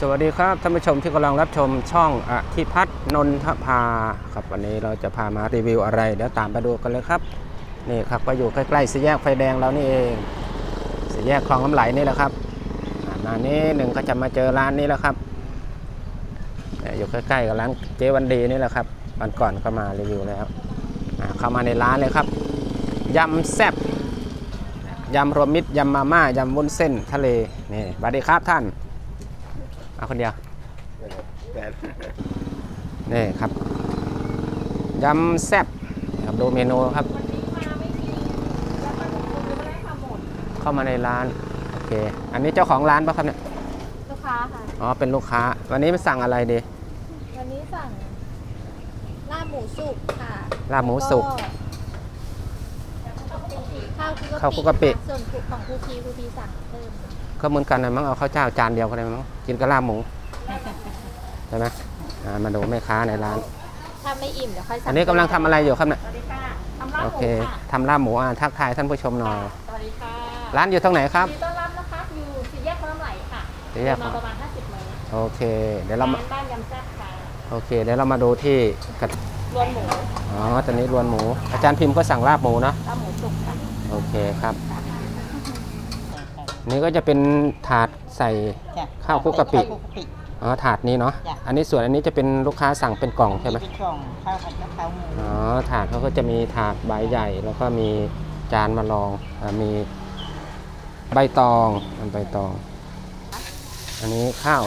สวัสดีครับท่านผู้ชมที่กำลังรับชมช่องอธิพัฒน์นนทภาครับวันนี้เราจะพามารีวิวอะไร เดี๋ยวตามไปดูกันเลยครับนี่ครับก็อยู่ใกล้ๆสี่แยกไฟแดงเรานี่เองสี่แยกคลองน้ำไหลนี่แหละครับอ่ามานี้หนึ่งก็จะมาเจอร้านนี้แล้วครับอยู่ใกล้ๆกับร้านเจวันดีนี่แหละครับวันก่อนก็มารีวิวแล้วเข้ามาในร้านเลยครับยำแซ่บยำรวมมิตรยำมาม่ายำวุ้นเส้นทะเลนี่สวัสดีครับท่าน เอาคนเดียวนี่ครับยำแซ่บครับดูเมนูครับเข้ามาในร้านโอเคอันนี้เจ้าของร้านปะครับเนี่ยลูกค้าค่ะอ๋อเป็นลูกค้า วันนี้มาสั่งอะไรดีวันนี้สั่งลาบหมูสุกค่ะลาบหมูสุกแล้วก็ข้าวคลุกข้าวคลุกกะปิส่วนคลุกของครูพีครูพีสั่งเพิ่ม ก็เหมือนกันนะมั้งเอาข้าวเจ้าจานเดียวก็ได้มั้งกินกับลาบหมูใช่ไหมอ่ามาดูแม่ค้าในร้าน ถ้าไม่อิ่มเดี๋ยวค่อยสั่งอันนี้กำลังทำอะไรอยู่ครับเนี่ยสวัสดีค่ะทำลาบโอหมูเคค่ะทำลาบหมูอ่าทักทายท่านผู้ชมหน่อยสวัสดีค่ะร้านอยู่ตรงไหนครับยินดีต้อนรับนะคะอยู่สี่แยกพระรามไหลค่ะสี่แยกเดินมาประมาณ 50เมตรโอเค เดี๋ยวเรามาร้านบ้านยำแซ่บค่ะโอเค เดี๋ยวเรามาดูที่กระรวนหมูอ๋อตอนนี้รวนหมู อาจารย์พิมพ์ก็สั่งลาบหมูเนาะลาบหมูสุกค่ะโอเคครับ นี่ก็จะเป็นถาดใส่จ้ะข้าวคลุกกะปิข้าวคลุกกะปิ อ๋อถาดนี้เนาะจ้ะ อันนี้ส่วนอันนี้จะเป็นลูกค้าสั่งเป็นกล่องใช่ไหมเป็นกล่องข้าวผัดกะเพราหมูอ๋อถาดเขาก็จะมีถาดใบใหญ่ แล้วก็มีจานมารองอามีใบตองอันใบตอง อันนี้ข้าว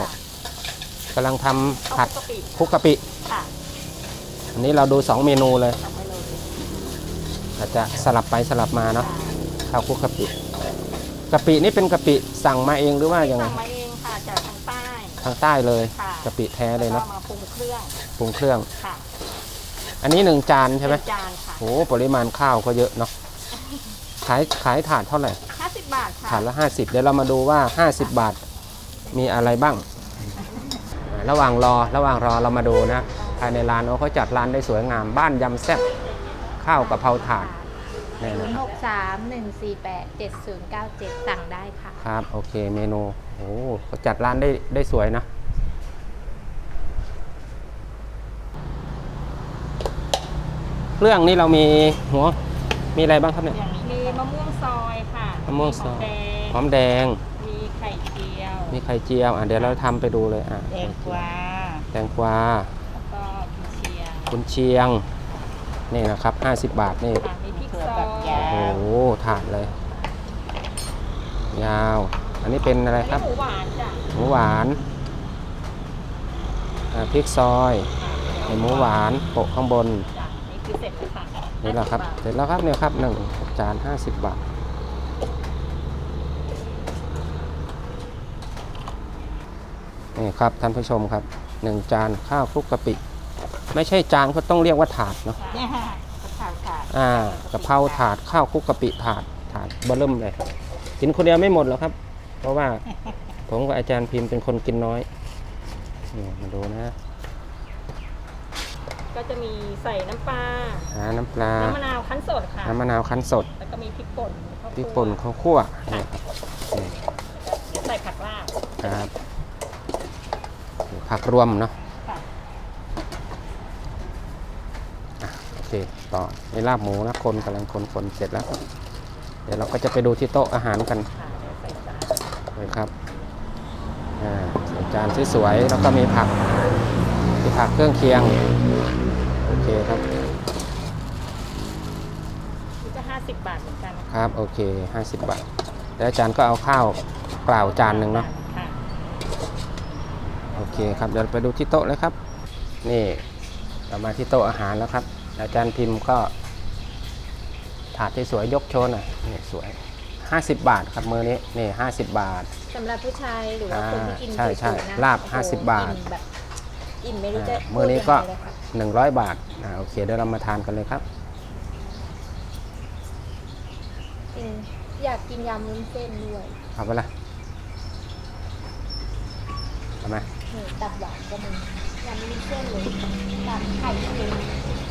กำลังทำข้าวผัดคลุกกะปิคลุกกะปิค่ะอันนี้เราดู2เมนูเลย ทำให้เลยอาจจะสลับไปสลับมาเนาะข้าวคลุกกะปิ กะปินี่เป็นกะปิสั่งมาเองหรือว่ายังไงสั่งมาเองค่ะจากทางใต้ ทางใต้เลยค่ะกะปิแท้เลยแล้วเนาะก็มาปรุงเครื่องปรุงเครื่องค่ะ อันนี้หนึ่งจานใช่ไหมเป็นจานค่ะโอ้ปริมาณข้าวก็เยอะเนาะขายขายถาดเท่าไหร่50บาทค่ะถาดละ50เดี๋ยวเรามาดูว่า50บาทมีอะไรบ้าง ระหว่างรอระหว่างรอเรามาดูนะภายในร้านโอ้เขาจัดร้านได้สวยงามบ้านยำแซ่บข้าวกะเพราถาด นี่นะคหรับกสามหนึ่งสี่แปดเจ็ดศูนย์เก้าเจ็ดสั่งได้ค่ะ ครับโอเคเมนูโอ้เขาจัดร้านได้ได้สวยนะ เครื่องนี้เรามีหัวมีอะไรบ้างครับเนี่ย อย่างนี้มีมะม่วงซอยค่ะมะม่วงซอยแดงหอมแดง มีไข่เจียวมีไข่เจียวอะเดี๋ยวเราทำไปดูเลยอะแตงกวาแตงกวาแล้วก็กุนเชียงกุนเชียง นี่นะครับ 50 บาทนี่ ค่ะมี พริกถั่วซอฝักยยาโอ้วโหถาดเลย ยาว อันนี้เป็นอะไรอันครันี้บหมูหวานจ้ะหมูหวานอ่าพริกซอยใส่หมูหวานโปะข้างบน จ้ะนี่คือเสร็จแล้วค่ะนี่แหละครับ เสร็จแล้วครับเนี่ยครับหนึ่งจาน50บาท นี่ครับท่านผู้ชมครับหนึ่งจานข้าวคลุกกะปิ ไม่ใช่จานก็ต้องเรียกว่าถาดเนาะ เนี่ย อ่ากะเพราถาดข้าวคลุกกะปิถาดถาดเบอร์เริ่มเลยกินคนเดียวไม่หมดหรอกครับ เพราะว่าผมกับอาจารย์พิมพ์เป็นคนกินน้อยนี่มาดูนะ ก็จะมีใส่น้ำปลาหาน้ำปลา น้ำมะนาวคั้นสดค่ะ น้ำมะนาวคั้นสด แล้วก็มีพริกป่นข้าวพริกป่นข้าวคั่วนี่ครับนี่ใส่ผักลาบครับผักรวมเนาะ ค่ะ โอเค ต่อนี่ลาบหมูนะคนกำลังคนคนเสร็จแล้ว เดี๋ยวเราก็จะไปดูที่โต๊ะอาหารกันค่ะเดี๋ยวใส่จานเลยครับอ่าใส่จานสวยๆแล้วก็มีผักมีผักเครื่องเคียง โอเคครับนี่ก็50บาทเหมือนกันครับโอเค50บาท แล้วอาจารย์ก็เอาข้าวเปล่าจานหนึ่งเนาะค่ะโอเคครับเดี๋ยวเราไปดูที่โต๊ะเลยครับ นี่เรามาที่โต๊ะอาหารแล้วครับ อาจารย์พิมพ์ก็ถาดที่สวยยกโชว์หน่อยนี่สวย 50 บาทครับมือนี้นี่50 บาท สำหรับผู้ชายหรือว่าคนที่กินอ่าใช่ใช่จุๆนะลาบโอ้โ50บาท อิ่มแบบอิ่มไม่รู้จะอ่ามื้อนี้ก็ พูดยังไงเลยค่ะ100 บาทอ่าโอเคเดี๋ยวเรามาทานกันเลยครับ จริงอยากกินยำวุ้นเส้นด้วยเอาไปละเอาไหมนี่ตับหวานก็มียำวุ้นเส้นเลยตับไข่เค็มมีมีอันนี้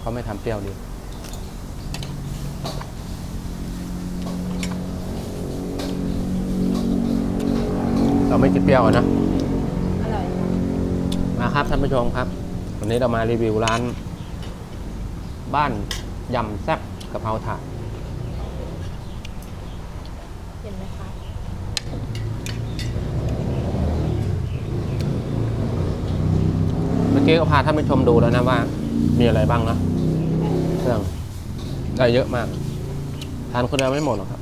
เขาไม่ทำเปรี้ยวดี เราไม่กินเปรี้ยวอะนะอร่อยค่ะมาครับท่านผู้ชมครับ วันนี้เรามารีวิวร้าน บ้านยำแซ่บกะเพราถาดเห็นไหมคะเมื่อกี้ก็พาท่านผู้ชมดูแล้วนะว่า มีอะไรบ้างนะเครื่องได้เยอะมาก ทานคนเดียวไม่หมดหรอกครับ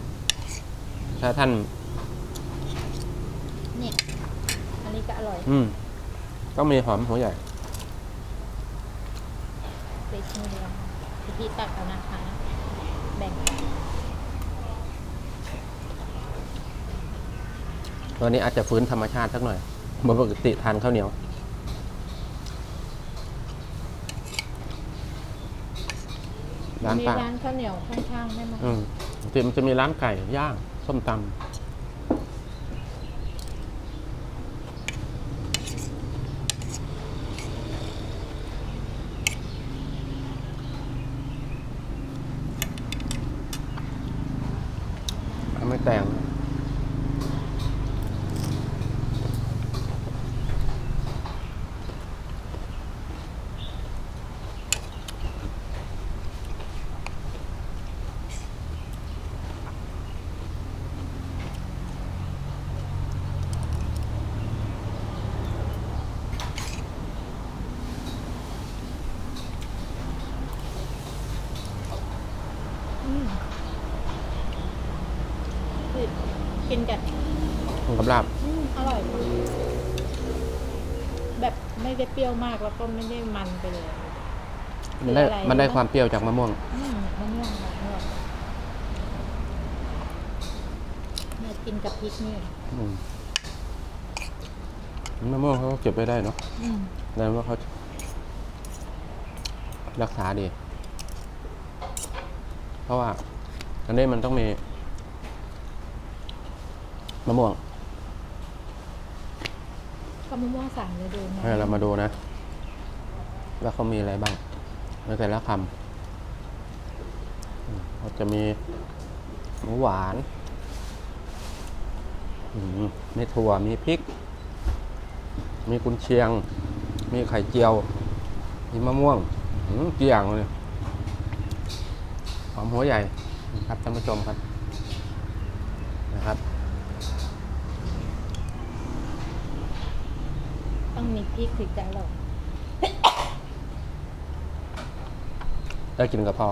ถ้าท่านนี่ อันนี้ก็อร่อยอืมต้องมีหอมหัวใหญ่เบคมือเดียวพี่พี่ตักเอานะคะ แบ่งกันตัวนี้อาจจะฟื้นธรรมชาติสักหน่อยเมื่อปกติทานข้าวเหนียว ร้านมีป้าร้านข้าวเหนียวข้างๆได้ไหมอืมปกติมันจะมีร้านไก่ย่าง ส้มตำ คือกินกับกับลาบอืมอร่อยมากแบบไม่ได้เปรี้ยวมากแล้วก็ไม่ได้มันไปเลย มันได้คืออะไรมันได้นะความเปรี้ยวจากมะม่วง อืมมะม่วงค่ะอร่อยเนี่ยกินกับพริกนี่อืมมะม่วงเขาก็เก็บไว้ได้เนาะอืมแสดงว่าเขารักษาดี เพราะว่าอันนี้มันต้องมี มะม่วงก็มะม่วงสามฤดูนะให้เรามาดูนะ ว่าเขามีอะไรบ้างในแต่ละคำอืมเขาจะมีหมูหวานอืมมีถั่ว มีพริก มีกุนเชียง มีไข่เจียว มีมะม่วงอืมกี่อย่างเลยหอมหัวใหญ่นะครับท่านผู้ชมครับนะครับ ต้อง มีพริกถึงจะอร่อยได้กินกับพอ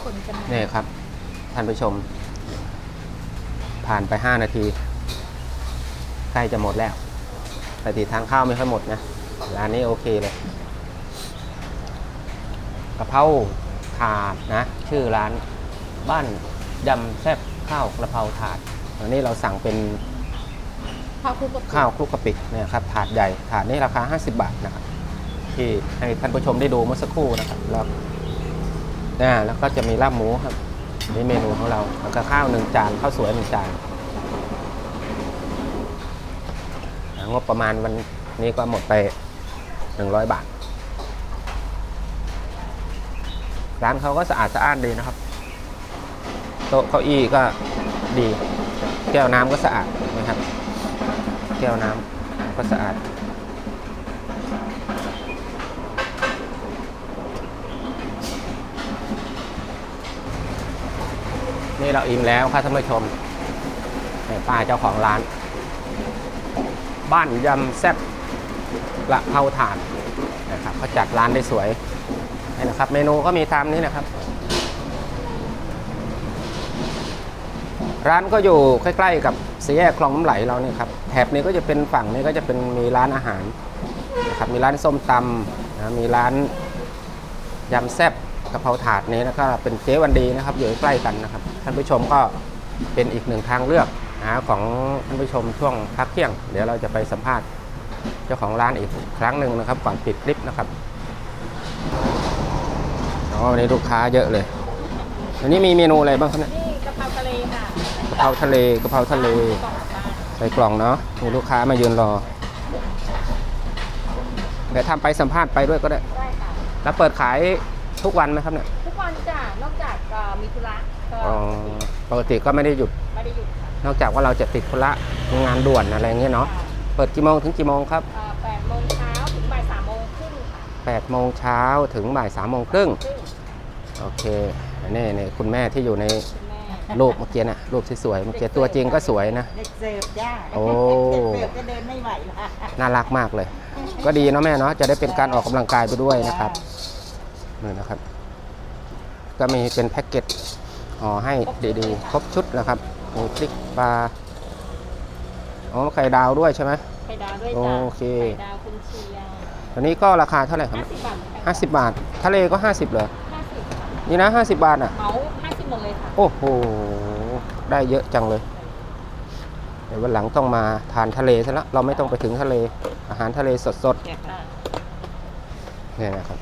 คนจะมา นี่ครับ ท่านผู้ชม ผ่านไป 5 นาที ใกล้จะหมดแล้วปกติทางข้าวไม่ค่อยหมดนะร้านนี้โอเคเลยกะเพราถาดนะ ชื่อร้านบ้านยำแซ่บข้าวกระเพราถาดอันนี้เราสั่งเป็นข้าวคลุกกับข้าวคลุกกะปิเนี่ยครับถาดใหญ่ถาดนี้ราคา 50 บาทนะครับที่ให้ท่านผู้ชมได้ดูเมื่อสักครู่นะครับแล้วนะแล้วก็จะมีลาบหมูครับ นี่เมนูของเราแล้วก็ข้าวหนึ่งจานข้าวสวยหนึ่งจานงบประมาณวันนี้ก็หมดไป 100 บาท ร้านเขาก็สะอาดสะอ้านดีนะครับ โต๊ะเก้าอี้ก็ดี แก้วน้ำก็สะอาดนะครับ แก้วน้ำก็สะอาด นี่เราอิ่มแล้วครับท่านผู้ชมนี่ป้าเจ้าของร้าน บ้านยำแซ่บกระเพราถาดนะครับเขาจัดร้านได้สวยนี่นะครับ เมนูก็มีตามนี้นะครับ ร้านก็อยู่ใกล้ๆกับสี่แยกคลองน้ำไหลเราเนี่ยครับแถบนี้ก็จะเป็นฝั่งนี้ก็จะเป็นมีร้านอาหารนะครับมีร้านส้มตำนะมีร้านยำแซ่บ กะเพราถาดนี้แล้วก็เป็นเจ๊วันดีนะครับ อยู่ใกล้กันนะครับ ท่านผู้ชมก็เป็นอีกหนึ่งทางเลือกนะหาของท่านผู้ชมช่วงพักเที่ยง เดี๋ยวเราจะไปสัมภาษณ์เจ้าของร้านอีกครั้งหนึ่งนะครับ ก่อนปิดคลิปนะครับอ๋อวันนี้ลูกค้าเยอะเลยอันนี้มีเมนูอะไรบ้างครับเนี่ยนี่กะเพราทะเลค่ะกะเพราทะเลกะเพราทะเลกล่องบ้านใส่กล่องเนาะมีลูกค้ามายืนรอเดี๋ยวทำไปสัมภาษณ์ไปด้วยก็ได้ได้ค่ะแล้วเปิดขาย ทุกวันไหมครับเนี่ยทุกวันจ้ะนอกจากเอ่อมีธุระก็อ๋อปกติก็ไม่ได้หยุด ไม่ได้หยุดค่ะนอกจากว่าเราจะติดธุระงานด่วนอะไรเงี้ยเนาะเปิดกี่โมงถึงกี่โมงครับเอ่อแปดโมงเช้าถึงบ่ายสามโมงครึ่งค่ะ8โมงเช้าถึงบ่าย3โมงครึ่งครึ่งโอเคนี่นี่คุณแม่ที่อยู่ในคุณแม่รูปเมื่อกี้นะรูปที่สวยเมื่อกี้ตัวจริงก็สวยนะ เด็กเสิร์ฟจ้าโอ้ เด็กเสิร์ฟก็เดินไม่ไหวละน่ารักมากเลย ก็ดีเนาะแม่เนาะจะได้เป็นการออกกำลังกายไปด้วยนะครับ นี่นะครับ ก็มีเป็นแพ็กเกจห่อให้ดีๆ ครบชุดนะครับมีพริกปลาอ๋อไข่ดาวด้วยใช่ไหมไข่ดาวด้วยจ้ะโอเคไข่ดาวคุณเชียงตัวนี้ก็ราคาเท่าไหร่ครับห้าสิบบาทเหมือนกัน50บาท ทะเลก็ 50เหรอห้าสิบค่ะนี่นะ 50 บาทอะเหมาห้าสิบหมดเลยค่ะ โอ้โห ได้เยอะจังเลย เดี๋ยววันหลังต้องมาทานทะเลซะละ เราไม่ต้องไปถึงทะเล อาหารทะเลสดค่ะๆเนี่ยนะครับ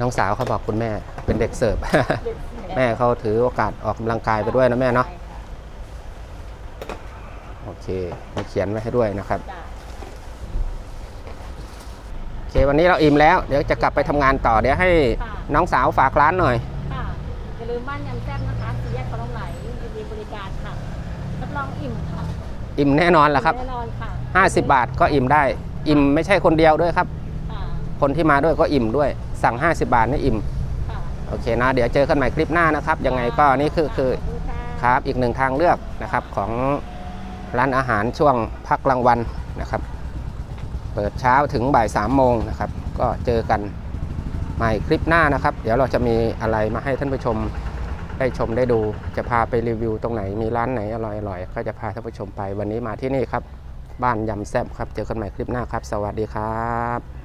น้องสาวเขาบอกคุณแม่เป็นเด็กเสิร์ฟ แม่เขาถือโอกาสออกกำลังกายไปด้วยนะแม่เนาะโอเคมีเขียนไว้ให้ด้วยนะครับจ้ะโอเควันนี้เราอิ่มแล้ว เดี๋ยวจะกลับไปทำงานต่อเดี๋ยวให้น้องสาวฝากร้านหน่อยค่ะอย่าลืมบ้านยำแซ่บนะคะสี่แยกเขาต้องไหลยินดีบริการค่ะรับรองอิ่มค่ะอิ่มแน่นอนแหละครับแน่นอนค่ะ50บาทก็อิ่มได้ อิ่มไม่ใช่คนเดียวด้วยครับค่ะคนที่มาด้วยก็อิ่มด้วย สั่ง 50 บาทนี่อิ่ม ค่ะโอเคนะ เดี๋ยวเจอกันใหม่คลิปหน้านะครับ ยังไงก็นี่คือคือขบณะครับอีกหนึ่งทางเลือกนะครับของร้านอาหารช่วงพักกลางวันนะครับ เปิดเช้าถึงบ่ายสามโมงนะครับ ก็เจอกันใหม่คลิปหน้านะครับ เดี๋ยวเราจะมีอะไรมาให้ท่านผู้ชมได้ชมได้ดู จะพาไปรีวิวตรงไหนมีร้านไหนอร่อยๆก็จะพาท่านผู้ชมไปวันนี้มาที่นี่ครับ บ้านยำแซบครับ เจอกันใหม่คลิปหน้าครับ สวัสดีครับ